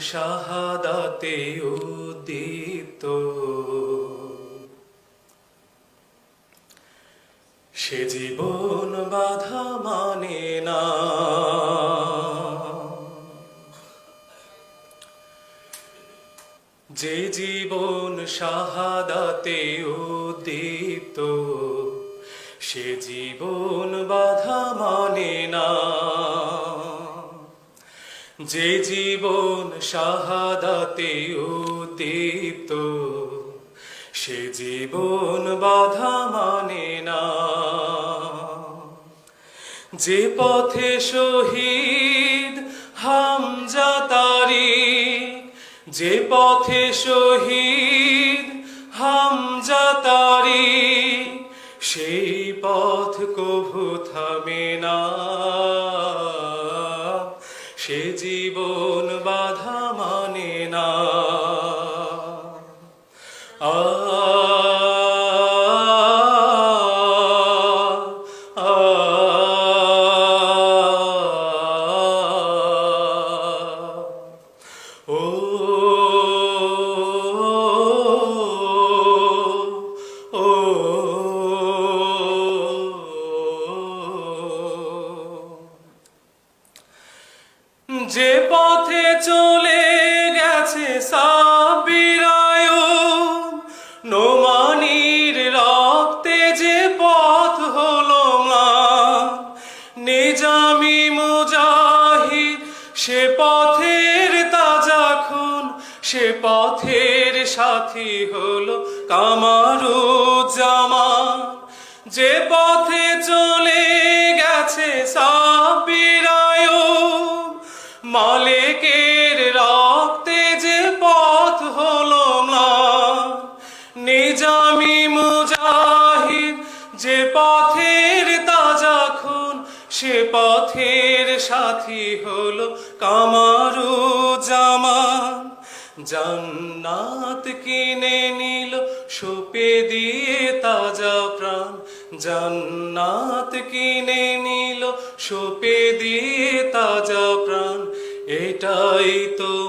শাহাদাতে উদ্দীপ্ত। সে জীবন বাধা মানে না। যে জীবন শাহাদাতে উদ্দীপ্ত সে জীবন বাধা যে জীবন শাহাদাতে উদ্দীপ্ত সে জীবন বাধা মানে না। যে পথে শহীদ হামজা তারিক যে পথে শহীদ হামজা তারিক সেই পথ কভু থামে না। চলে গেছে নোমানির রক্তে যে পথ হলো ম্লান নিজামি মুজাহিদ সে পথের তাজা খুন, সে পথের সাথী হলো কামারুজ্জামান। যে পথে চলে গেছে সাবিরায় নিজামি মুজাহিদ, যে পথের তাজা খুন, সে পথের সাথী হলো কামারু জামান জান্নাত কিনে নিল, সোপে দিয়ে তাজা প্রাণ। জান্নাত কিনে নিল, সোপে দিয়ে তাজা প্রাণ। এটাই তো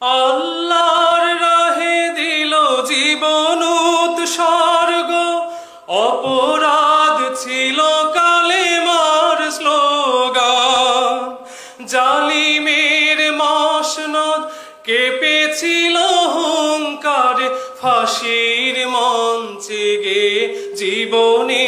আল্লাহর রাহে দিল জীবন উৎসর্গ। অপরাধ ছিল কালেমার স্লোগান। জালিমের মসনদ কেঁপেছিল হুঙ্কারে। ফাঁসির মঞ্চে গে জীবনের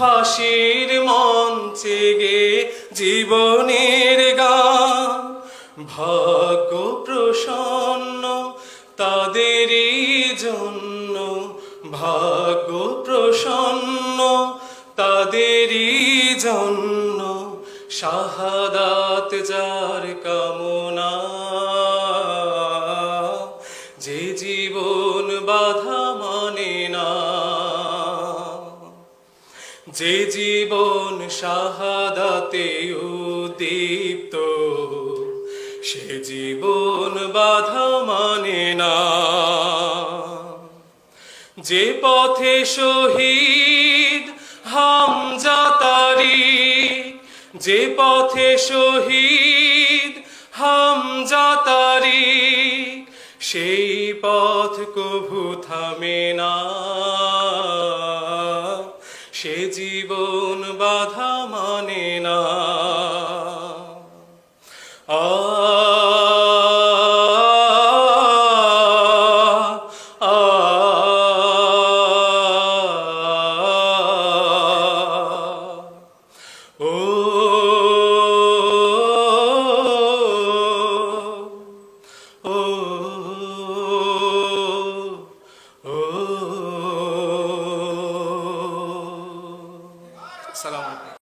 ফাঁসির মঞ্চে গে জীবনের গান। ভাগ্য প্রসন্ন তাদেরই জন্য। ভাগ্য প্রসন্ন তাদেরই জন্য। শাহাদাত যার কামনা যে জীবন শাহাদাতে উদ্দীপ্ত, সে জীবন বাধা মানে না। যে পথে শহীদ হামজা তারিক যে পথে শহীদ হামজা তারিক সেই পথ কভু থামে না। সে জীবন বাধা মানে না।